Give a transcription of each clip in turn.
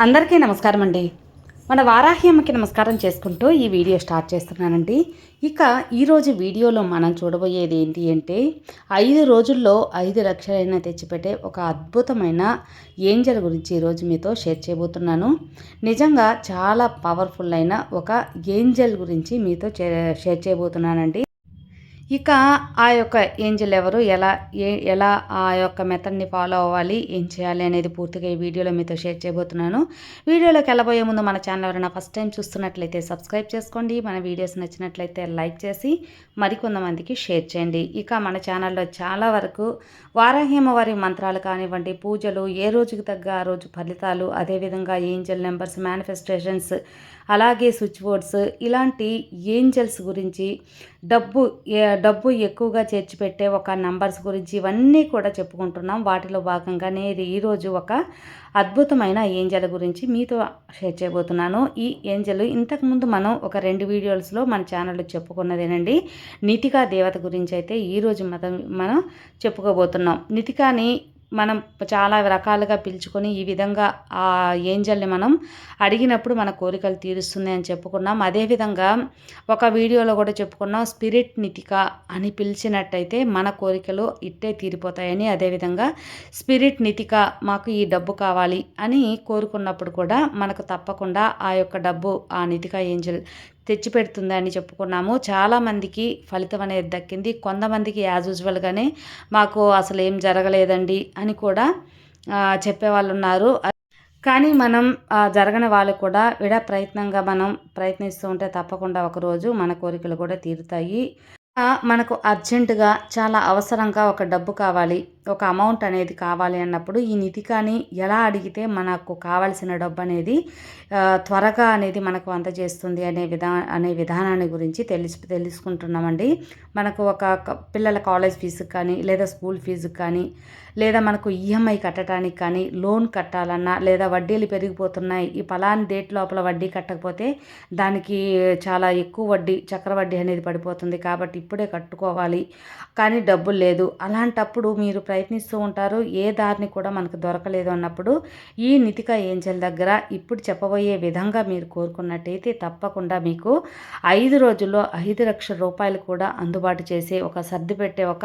అందరికీ నమస్కారం అండి. మన వారాహ్యమ్మకి నమస్కారం చేసుకుంటూ ఈ వీడియో స్టార్ట్ చేస్తున్నానండి. ఇక ఈరోజు వీడియోలో మనం చూడబోయేది ఏంటి అంటే ఐదు రోజుల్లో ఐదు లక్షలైనా తెచ్చిపెట్టే ఒక అద్భుతమైన ఏంజల్ గురించి ఈరోజు మీతో షేర్ చేయబోతున్నాను. నిజంగా చాలా పవర్ఫుల్ అయిన ఒక ఏంజల్ గురించి మీతో షేర్ చేయబోతున్నానండి. ఇక ఆ యొక్క ఏంజల్ ఎవరు? ఎలా ఏ ఎలా ఆ యొక్క మెథడ్ని ఫాలో అవ్వాలి? ఏం చేయాలి అనేది పూర్తిగా ఈ వీడియోలో మీతో షేర్ చేయబోతున్నాను. వీడియోలోకి వెళ్ళబోయే ముందు మన ఛానల్ ఎవరైనా ఫస్ట్ టైం చూస్తున్నట్లయితే సబ్స్క్రైబ్ చేసుకోండి. మన వీడియోస్ నచ్చినట్లయితే లైక్ చేసి మరికొంతమందికి షేర్ చేయండి. ఇక మన ఛానల్లో చాలా వరకు వారాహేమవారి మంత్రాలు కానివ్వండి పూజలు ఏ రోజుకి తగ్గ ఆ రోజు ఫలితాలు అదేవిధంగా ఏంజల్ నెంబర్స్ మేనిఫెస్టేషన్స్ అలాగే స్విచ్ బోర్డ్స్ ఇలాంటి ఏంజల్స్ గురించి డబ్బు డబ్బు ఎక్కువగా చేర్చి పెట్టే ఒక నంబర్స్ గురించి ఇవన్నీ కూడా చెప్పుకుంటున్నాం. వాటిలో భాగంగానే ఇది ఈరోజు ఒక అద్భుతమైన ఏంజల్ గురించి మీతో షేర్ చేయబోతున్నాను. ఈ ఏంజల్ ఇంతకుముందు మనం ఒక రెండు వీడియోస్లో మన ఛానల్లో చెప్పుకున్నదేనండి. నితికా దేవత గురించి అయితే ఈరోజు మనం మనం చెప్పుకోబోతున్నాం. నితికాని మనం చాలా రకాలుగా పిలుచుకొని ఈ విధంగా ఆ ఏంజల్ని మనం అడిగినప్పుడు మన కోరికలు తీరుస్తుంది అని చెప్పుకున్నాం. అదేవిధంగా ఒక వీడియోలో కూడా చెప్పుకున్నాం స్పిరిట్ నితిక అని పిలిచినట్టయితే మన కోరికలు ఇట్టే తీరిపోతాయని. అదేవిధంగా స్పిరిట్ నితిక మాకు ఈ డబ్బు కావాలి అని కోరుకున్నప్పుడు కూడా మనకు తప్పకుండా ఆ యొక్క డబ్బు ఆ నితిక ఏంజల్ తెచ్చిపెడుతుంది అని చెప్పుకున్నాము చాలామందికి ఫలితం అనేది దక్కింది. కొంతమందికి యాజ్ యూజువల్గానే మాకు అసలు ఏం జరగలేదండి అని కూడా చెప్పేవాళ్ళు ఉన్నారు కానీ మనం జరగని వాళ్ళు కూడా విడ ప్రయత్నంగా మనం ప్రయత్నిస్తూ ఉంటే తప్పకుండా ఒకరోజు మన కోరికలు కూడా తీరుతాయి. మనకు అర్జెంటుగా చాలా అవసరంగా ఒక డబ్బు కావాలి ఒక అమౌంట్ అనేది కావాలి అన్నప్పుడు ఈ నిధి కానీ ఎలా అడిగితే మనకు కావాల్సిన డబ్బు అనేది త్వరగా అనేది మనకు అందజేస్తుంది అనే విధా అనే విధానాన్ని గురించి తెలుసు తెలుసుకుంటున్నామండి. మనకు ఒక పిల్లల కాలేజ్ ఫీజుకి కానీ లేదా స్కూల్ ఫీజుకి కానీ లేదా మనకు ఈఎంఐ కట్టడానికి కానీ లోన్ కట్టాలన్నా లేదా వడ్డీలు పెరిగిపోతున్నాయి ఈ ఫలాని డేట్ లోపల వడ్డీ కట్టకపోతే దానికి చాలా ఎక్కువ వడ్డీ చక్రవడ్డీ అనేది పడిపోతుంది కాబట్టి ఇప్పుడే కట్టుకోవాలి. కానీ డబ్బులు లేదు. అలాంటప్పుడు మీరు ప్రయత్నిస్తూ ఉంటారు. ఏ దారిని కూడా మనకు దొరకలేదు అన్నప్పుడు ఈ నితిక ఏంజల్ దగ్గర ఇప్పుడు చెప్పబోయే విధంగా మీరు కోరుకున్నట్టయితే తప్పకుండా మీకు ఐదు రోజుల్లో ఐదు లక్షల రూపాయలు కూడా అందుబాటు చేసే ఒక సర్ది పెట్టే ఒక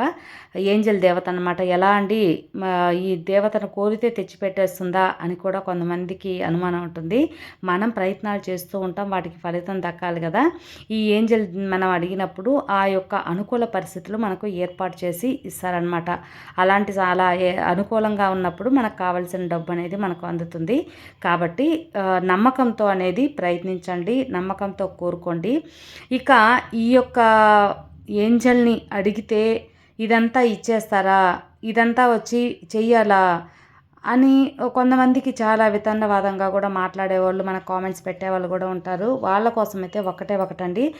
ఏంజల్ దేవత అన్నమాట. ఎలా అండి? మా ఈ దేవతను కోరితే తెచ్చిపెట్టేస్తుందా అని కూడా కొంతమందికి అనుమానం ఉంటుంది. మనం ప్రయత్నాలు చేస్తూ ఉంటాం. వాటికి ఫలితం దక్కాలి కదా. ఈ ఏంజల్ మనం అడిగినప్పుడు ఆ యొక్క అనుకూల పరిస్థితులు మనకు ఏర్పాటు చేసి ఇస్తారనమాట అలాంటి చాలా ఏ- అనుకూలంగా ఉన్నప్పుడు మనకు కావాల్సిన డబ్బు అనేది మనకు అందుతుంది. కాబట్టి నమ్మకంతో అనేది ప్రయత్నించండి నమ్మకంతో కోరుకోండి. ఇక ఈ యొక్క ఏంజల్ని అడిగితే ఇదంతా ఇచ్చేస్తారా ఇదంతా వచ్చి చెయ్యాలా అని కొంతమందికి చాలా వితండవాదంగా కూడా మాట్లాడేవాళ్ళు మన కామెంట్స్ పెట్టేవాళ్ళు కూడా ఉంటారు. వాళ్ళ కోసం అయితే ఒకటే ఒకటండి.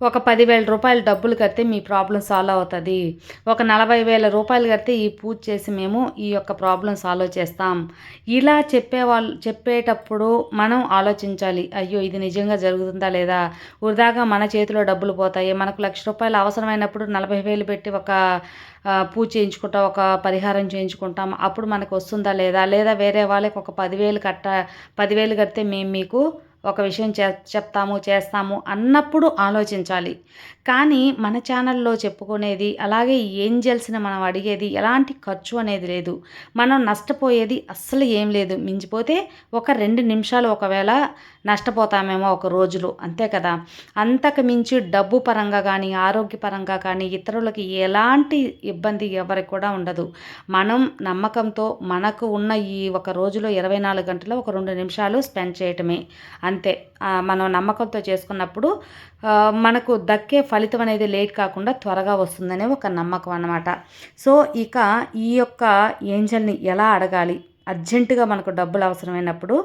ఒక పదివేల రూపాయలు డబ్బులు కడితే మీ ప్రాబ్లం సాల్వ్ అవుతుంది. ఒక నలభై వేల రూపాయలు కడితే ఈ పూజ చేసి మేము ఈ యొక్క ప్రాబ్లం సాల్వ్ చేస్తాం. ఇలా చెప్పేవాళ్ళు చెప్పేటప్పుడు మనం ఆలోచించాలి అయ్యో ఇది నిజంగా జరుగుతుందా లేదా? వృధాగా మన చేతిలో డబ్బులు పోతాయి? మనకు లక్ష రూపాయలు అవసరమైనప్పుడు నలభై వేలు పెట్టి ఒక పూజ చేయించుకుంటాం ఒక పరిహారం చేయించుకుంటాం. అప్పుడు మనకు వస్తుందా లేదా? లేదా వేరే వాళ్ళకి ఒక పదివేలు కట్ట పదివేలు కడితే మేము మీకు ఒక విషయం చే చెప్తాము చేస్తాము అన్నప్పుడు ఆలోచించాలి. కానీ మన ఛానల్లో చెప్పుకునేది అలాగే ఏంజల్స్ని మనం అడిగేది ఎలాంటి ఖర్చు అనేది లేదు. మనం నష్టపోయేది అస్సలు ఏం లేదు. మించిపోతే ఒక రెండు నిమిషాలు ఒకవేళ నష్టపోతామేమో ఒక రోజులు. అంతే కదా? అంతకు మించి డబ్బు పరంగా కానీ ఆరోగ్యపరంగా కానీ ఇతరులకి ఎలాంటి ఇబ్బంది ఎవరికి కూడా ఉండదు. మనం నమ్మకంతో మనకు ఉన్న ఈ ఒక రోజులో ఇరవై నాలుగు గంటలు ఒక రెండు నిమిషాలు స్పెండ్ చేయటమే. అంతే. మనం నమ్మకంతో చేసుకున్నప్పుడు మనకు దక్కే ఫలితం అనేది లేట్ కాకుండా త్వరగా వస్తుందనే ఒక నమ్మకం అన్నమాట. సో ఇక ఈ యొక్క ఏంజల్ని ఎలా అడగాలి? అర్జెంటుగా మనకు డబ్బులు అవసరమైనప్పుడు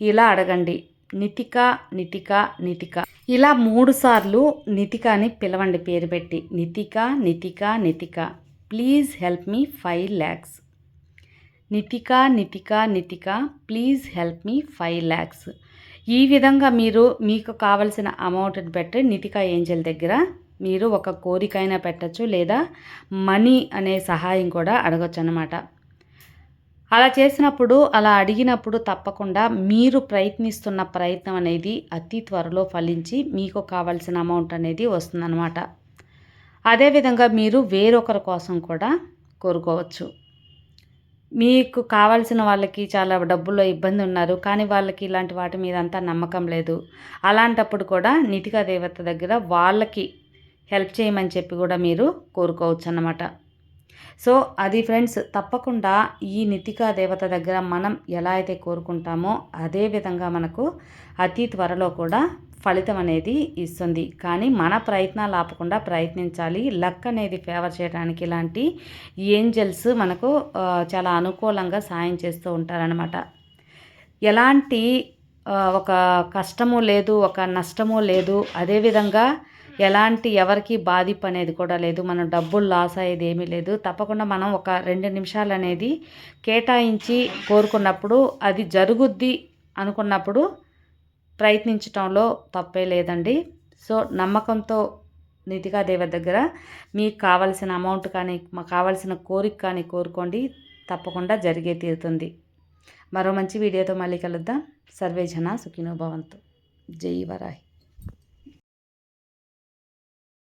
ఇలా అడగండి. నితిక నితిక నితిక. ఇలా మూడు సార్లు నితిక అని పిలవండి పేరు పెట్టి. Nitika Nitika Nitika. Please help me five lakhs. Nitika Nitika Nitika. Please help me five lakhs. ఈ విధంగా మీరు మీకు కావలసిన అమౌంట్ని పెట్టి నితిక ఏంజల్ దగ్గర మీరు ఒక కోరికైనా పెట్టచ్చు లేదా మనీ అనే సహాయం కూడా అడగచ్చు అన్నమాట. అలా చేసినప్పుడు అలా అడిగినప్పుడు తప్పకుండా మీరు ప్రయత్నిస్తున్న ప్రయత్నం అనేది అతి త్వరలో ఫలించి మీకు కావాల్సిన అమౌంట్ అనేది వస్తుందన్నమాట. అదేవిధంగా మీరు వేరొకరి కోసం కూడా కోరుకోవచ్చు. మీకు కావాల్సిన వాళ్ళకి చాలా డబ్బుల్లో ఇబ్బంది ఉన్నారు కానీ వాళ్ళకి ఇలాంటి వాటి మీద అంతా నమ్మకం లేదు. అలాంటప్పుడు కూడా నితికా దేవత దగ్గర వాళ్ళకి హెల్ప్ చేయమని చెప్పి కూడా మీరు కోరుకోవచ్చు అన్నమాట సో అది ఫ్రెండ్స్ తప్పకుండా ఈ నితికా దేవత దగ్గర మనం ఎలా అయితే కోరుకుంటామో అదే విధంగా మనకు అతి త్వరలో కూడా ఫలితం అనేది ఇస్తుంది. కానీ మన ప్రయత్నాలు ఆపకుండా ప్రయత్నించాలి. లక్ అనేది ఫేవర్ చేయడానికి ఇలాంటి ఏంజల్స్ మనకు చాలా అనుకూలంగా సాయం చేస్తూ ఉంటారనమాట ఎలాంటి ఒక కష్టము లేదు ఒక నష్టము లేదు. అదేవిధంగా ఎలాంటి ఎవరికి బాధింపు అనేది కూడా లేదు. మనం డబ్బులు లాస్ అయ్యేది ఏమీ లేదు. తప్పకుండా మనం ఒక రెండు నిమిషాలు అనేది కేటాయించి కోరుకున్నప్పుడు అది జరుగుద్ది అనుకున్నప్పుడు ప్రయత్నించటంలో తప్పే లేదండి. సో నమ్మకంతో నితిగా దేవ దగ్గర మీకు కావలసిన అమౌంట్ కానీ కావలసిన కోరిక కానీ కోరుకోండి. తప్పకుండా జరిగే తీరుతుంది. మరో మంచి వీడియోతో మళ్ళీ కలుద్దాం. సర్వేజన సుఖినోభవంతు జై వరాహి